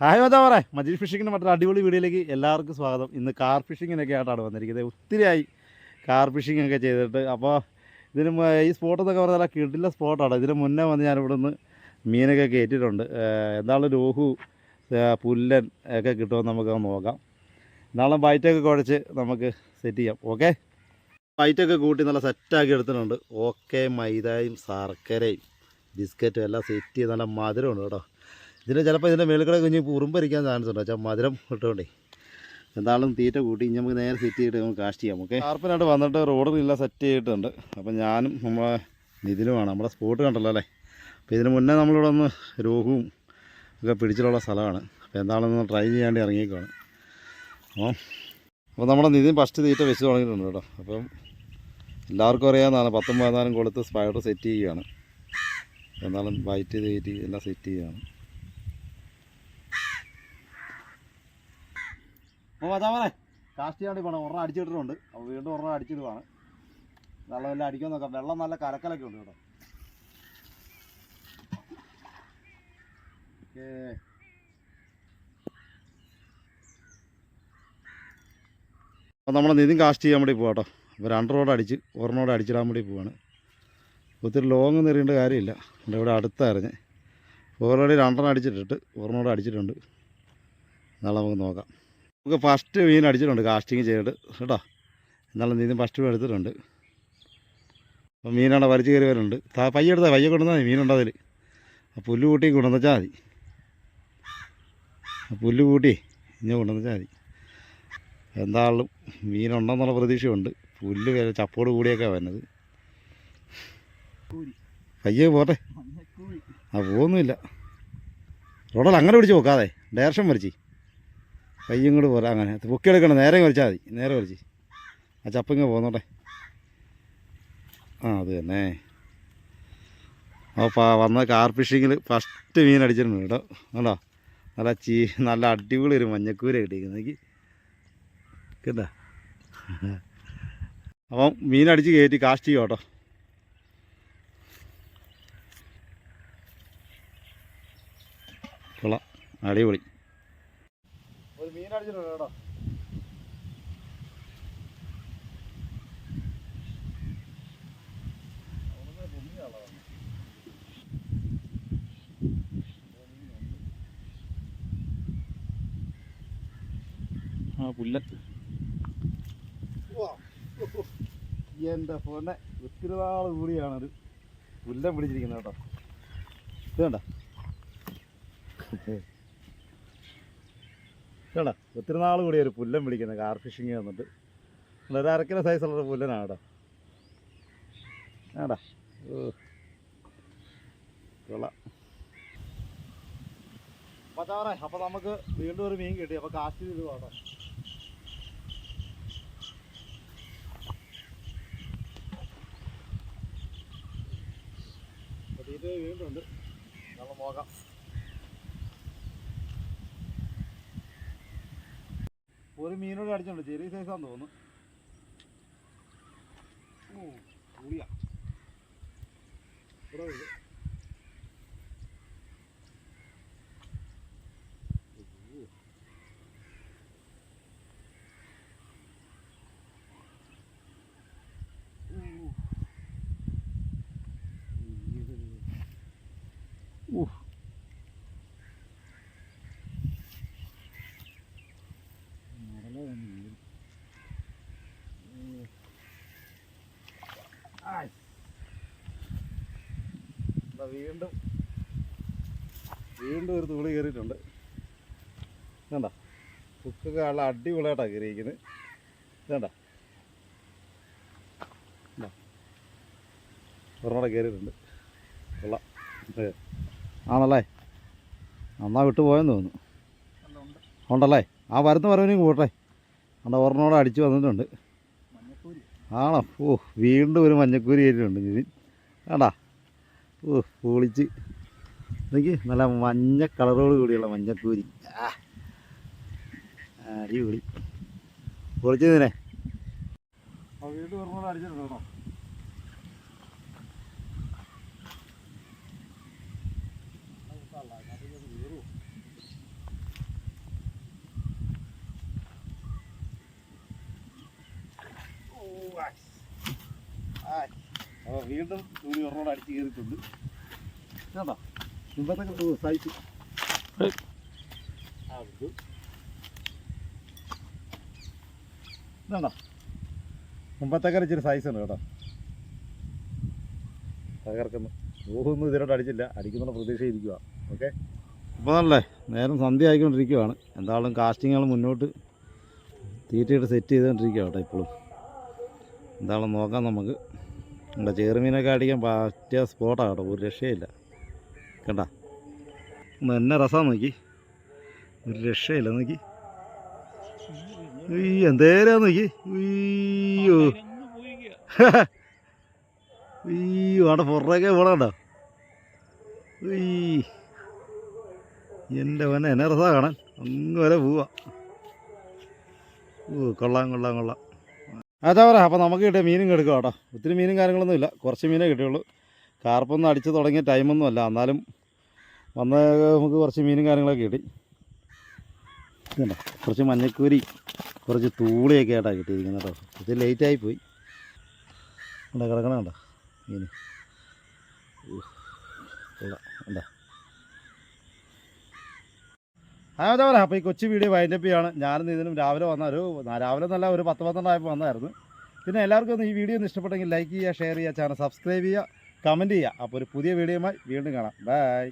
Hi മതാ പറ. മജീഷ് ഫിഷിങ്ങിന്റെ മറ്റൊരു അടിപൊളി വീഡിയോയിലേക്ക് എല്ലാവർക്കും സ്വാഗതം. ഇന്ന് കാർ ഫിഷിങ്ങിനൊക്കെ ആയിട്ടാണ് വന്നിരിക്കുന്നത്. ഒത്തിരിയായി കാർ ഫിഷിംഗ് ഒക്കെ ചെയ്തിട്ട്. അപ്പോൾ ഇതിന് ഈ സ്പോട്ട് എന്നൊക്കെ പറഞ്ഞാൽ കിടില്ല സ്പോട്ടാണ് ഇതിന് മുന്നേ വന്ന് ഞാനിവിടെ നിന്ന് മീനൊക്കെ കയറ്റിയിട്ടുണ്ട്. എന്താണ് രോഹു പുല്ലൻ ഒക്കെ കിട്ടുമെന്ന് നമുക്ക് നോക്കാം. നാളെ ബൈറ്റൊക്കെ കുഴച്ച് നമുക്ക് സെറ്റ് ചെയ്യാം. ഓക്കെ ബൈറ്റൊക്കെ കൂട്ടി നല്ല സെറ്റാക്കി എടുത്തിട്ടുണ്ട്. ഓക്കെ മൈദയും ശർക്കരയും ബിസ്ക്കറ്റും എല്ലാം സെറ്റ് ചെയ്ത് നല്ല മധുരമുണ്ട് കേട്ടോ. ഇതിന് ചിലപ്പോൾ ഇതിന്റെ മേളിൽ കൂടെ കുഞ്ഞ് ഉറുമ്പരിക്കാൻ ചാൻസ് ഉണ്ട്. വെച്ചാൽ മധുരം ഇട്ടുകൊണ്ടേ എന്തായാലും തീറ്റ കൂട്ടി ഇനി നമുക്ക് നേരെ സെറ്റ് ചെയ്തിട്ട് നമുക്ക് കാസ്റ്റ് ചെയ്യാം ഓക്കെ ഷാർപ്പിനായിട്ട് വന്നിട്ട് റോഡിലില്ല സെറ്റ് ചെയ്തിട്ടുണ്ട്. അപ്പം ഞാനും നമ്മളെ നിതിലുമാണ് നമ്മുടെ സ്പോട്ട് കണ്ടല്ലോ അല്ലേ? അപ്പോൾ ഇതിന് മുന്നേ നമ്മളിവിടെ ഒന്ന് രോഗവും ഒക്കെ പിടിച്ചിട്ടുള്ള സ്ഥലമാണ്. അപ്പോൾ എന്താണെന്ന് ട്രൈ ചെയ്യാണ്ട് ഇറങ്ങിയേക്കാണ് അപ്പോൾ അപ്പോൾ നമ്മുടെ നിതിൻ ഫസ്റ്റ് തീറ്റ വെച്ച് തുടങ്ങിയിട്ടുണ്ട് കേട്ടോ. അപ്പം എല്ലാവർക്കും അറിയാവുന്നതാണ് പത്തും പതിനാലും കൊടുത്ത് സ്പൈഡർ സെറ്റ് ചെയ്യുകയാണ്. എന്നാലും വൈറ്റ് തീറ്റി എല്ലാം സെറ്റ് ചെയ്യുകയാണ്. അപ്പോൾ അതാവനെ കാസ്റ്റ് ചെയ്യാണ്ട് പോകണം ഒരെണ്ണം അടിച്ചിട്ടിട്ടുണ്ട്. അപ്പോൾ വീണ്ടും ഒരെണ്ണം അടിച്ചിടുവാണ്. എല്ലാം അടിക്കാൻ നോക്കാം. വെള്ളം നല്ല കലക്കലൊക്കെ ഉണ്ട് കേട്ടോ. ഓക്കേ. അപ്പോൾ നമ്മൾ നിതിൻ കാസ്റ്റ് ചെയ്യാൻ വേണ്ടി പോകാം കേട്ടോ. അപ്പോൾ രണ്ട് റോഡ് അടിച്ച് ഒരെണ്ണോട് അടിച്ചിടാൻ വേണ്ടി പോവാണ്. ഒത്തിരി ലോങ് നിറയേണ്ട കാര്യമില്ല. എന്റെ ഇവിടെ അടുത്തായിരുന്നു. ഓൾറെഡി രണ്ടെണ്ണം അടിച്ചിട്ടിട്ട് ഒരെണ്ണോട് അടിച്ചിട്ടുണ്ട്. എന്നാൽ നമുക്ക് നോക്കാം. നമുക്ക് ഫസ്റ്റ് മീൻ അടിച്ചിട്ടുണ്ട് കാസ്റ്റിങ് ചെയ്തിട്ട്. കേട്ടോ? എന്നാലും നീന്തും ഫസ്റ്റ് മീൻ എടുത്തിട്ടുണ്ട്. അപ്പോൾ മീനാണ് വലിച്ചു കയറി വരുന്നുണ്ട് താ പയ്യ എടുത്താൽ പയ്യ കൊണ്ടുവന്നാൽ മതി മീനുണ്ട് അതിൽ ആ പുല്ല് കൂട്ടി കൊണ്ടുവന്നാൽ മതി. ആ പുല്ല് കൂട്ടി ഇനി കൊണ്ടുവന്നാൽ മതി. എന്തായാലും മീനുണ്ടെന്നുള്ള പ്രതീക്ഷയുണ്ട്. പുല്ല് വരെ ചപ്പോട് കൂടിയൊക്കെ വരുന്നത്. പയ്യെ പോട്ടെ. ആ പോകുന്നില്ല റോഡിൽ അങ്ങനെ പിടിച്ച് നോക്കാതെ ഡയറക്ഷൻ വരച്ച് പയ്യും കൂടെ പോരാ അങ്ങനെ. പൊക്കിയെടുക്കണം നേരെ വലിച്ചാൽ മതി. നേരെ വലിച്ച്. ആ ചപ്പിങ്ങ പോന്നോട്ടെ. ആ അത് തന്നെ. അപ്പോൾ വന്ന കാർ ഫിഷിങ്ങിൽ ഫസ്റ്റ് മീൻ അടിച്ചിട്ടുണ്ട് കേട്ടോ. നല്ല ചീ നല്ല അടിപൊളി ഒരു മഞ്ഞക്കൂര കിട്ടിയിരിക്കുന്നത് എനിക്ക് കേട്ടാ? അപ്പം മീൻ അടിച്ച് കയറ്റി കാസ്റ്റ് ചെയ്യും കേട്ടോ. കൊള്ളാം. അടിപൊളി. അടിച്ചിട്ടുണ്ട് കേട്ടോ. ആ പുല്ലത്ത് എന്റെ ഫോന്നെ ഒത്തിരി നാൾ കൂടിയാണത് പുല്ലം പിടിച്ചിരിക്കുന്നത് കേട്ടോ. ഇത് കണ്ട? കേടാ ഒത്തിരി നാൾ കൂടി ഒരു പുല്ലൻ പിടിക്കുന്നത് കാർ ഫിഷിങ് വന്നിട്ട്. ഒരു അരക്കിലോ സൈസുള്ള ഒരു പുല്ലനാണ് കേട്ടോ. ആടാ. കൊള്ളാം. അപ്പോൾ നമുക്ക് വീണ്ടും ഒരു മീൻ കിട്ടി അപ്പോൾ കാസ്റ്റ് ചെയ്ത് കേട്ടോ. തീറ്റ വീണ്ടും ഉണ്ട്. നമ്മൾ നോക്കാം. ഒരു മീനോട് അടിച്ചുണ്ട് ചെറിയ സൈസാന്ന് തോന്നുന്നു ഓ പുളിയാ ഇവിടെ വീട്. ഓ. ഓ. ഓ. നടല വന്നു. ആയ്. ദാ വീണ്ടും വീണ്ടും ഒരു തുളി കയറിയിട്ടുണ്ട്. വേണ്ട കുക്കൊക്കെ നല്ല അടിപൊളിയായിട്ടാണ് കയറിയിരിക്കുന്നത് വേണ്ട ഒരുപാട് കയറിയിട്ടുണ്ട്. കൊള്ളാം. ആണല്ലേ? നന്നാ വിട്ടു പോയെന്ന് തോന്നുന്നു. ഉണ്ടല്ലേ? ആ വരുന്ന വരവിനും പോട്ടെ അവിടെ ഒരെണ്ണോടെ അടിച്ചു വന്നിട്ടുണ്ട്. ആണോ? ഓ വീണ്ടും ഒരു മഞ്ഞക്കൂരി കയറിയിട്ടുണ്ട് ഇനി വേണ്ടാ ഓ പൊളിച്ച്. എനിക്ക് നല്ല മഞ്ഞ കളറോട് കൂടിയുള്ള മഞ്ഞക്കൂരി. അടിപൊളി. പൊളിച്ചു തന്നെ വീട് പറഞ്ഞോട് അടിച്ചിട്ടുണ്ടോ ഓ ആ കേട്ടോ വീണ്ടും സൈസ് ഇച്ചിരി സൈസ് ഉണ്ട് കേട്ടോ. തകർക്കുന്നു. ഊഹൊന്നും ഇതിലോട്ട് അടിച്ചില്ല. അടിക്കുന്ന പ്രതീക്ഷയിരിക്കുക ഓക്കെ അപ്പോൾ നല്ലേ നേരം സന്ധ്യ ആയിക്കൊണ്ടിരിക്കുവാണ്. എന്തായാലും കാസ്റ്റിങ്ങുകൾ മുന്നോട്ട് തീറ്റയിട്ട് സെറ്റ് ചെയ്തുകൊണ്ടിരിക്കുക കേട്ടോ ഇപ്പോഴും. എന്തായാലും നോക്കാം നമുക്ക്. നമ്മുടെ ചേറുമീനൊക്കെ അടിക്കാൻ പറ്റിയ സ്പോട്ടാണ് കേട്ടോ ഒരു രക്ഷയില്ല. കണ്ട? എന്നെ രസമാണ് നോക്കി. ഒരു രക്ഷയില്ല നോക്കി. എന്തേരാ നോക്കി. അയ്യോ അയ്യോ അവിടെ പുറകെ പോണണ്ട എന്റെ മോനെ എന്നെ രസമാണ് കാണാൻ. അങ്ങ് വരെ പോവാ. ഓ കൊള്ളാം കൊള്ളാം കൊള്ളാം. അതാ പറയാം അപ്പോൾ നമുക്ക് കിട്ടിയ മീനും എടുക്കുക കേട്ടോ. ഒത്തിരി മീനും കാര്യങ്ങളൊന്നും ഇല്ല. കുറച്ച് മീനേ കിട്ടിയുള്ളൂ. കാർപ്പൊന്നും അടിച്ച് തുടങ്ങിയ ടൈമൊന്നും അല്ല. എന്നാലും വന്ന നമുക്ക് കുറച്ച് മീനും കാര്യങ്ങളൊക്കെ കിട്ടി. കുറച്ച് മഞ്ഞക്കൂരി കുറച്ച് തൂളിയൊക്കെ ആയിട്ടാണ് കിട്ടിയിരിക്കുന്നത് കേട്ടോ. ഇത് ലേറ്റായി പോയി. കണ്ടോ കിടക്കണ കണ്ടോ? മീൻ കൊള്ളാം കണ്ടോ അതാ പറയാം അപ്പോൾ ഈ കൊച്ചു വീഡിയോ വൈൻഡപ്പ് ചെയ്യാണ്. ഞാനും ഇതിനും രാവിലെ വന്ന ഒരു രാവിലെ നല്ല ഒരു പത്ത് പന്ത്രണ്ടായപ്പോൾ വന്നായിരുന്നു പിന്നെ എല്ലാവർക്കും ഒന്ന് ഈ വീഡിയോ ഒന്ന് ഇഷ്ടപ്പെട്ടെങ്കിൽ ലൈക്ക് ചെയ്യുക ഷെയർ ചെയ്യുക ചാനൽ സബ്സ്ക്രൈബ് ചെയ്യുക കമന്റ് ചെയ്യുക. അപ്പോൾ ഒരു പുതിയ വീഡിയോയുമായി വീണ്ടും കാണാം. ബൈ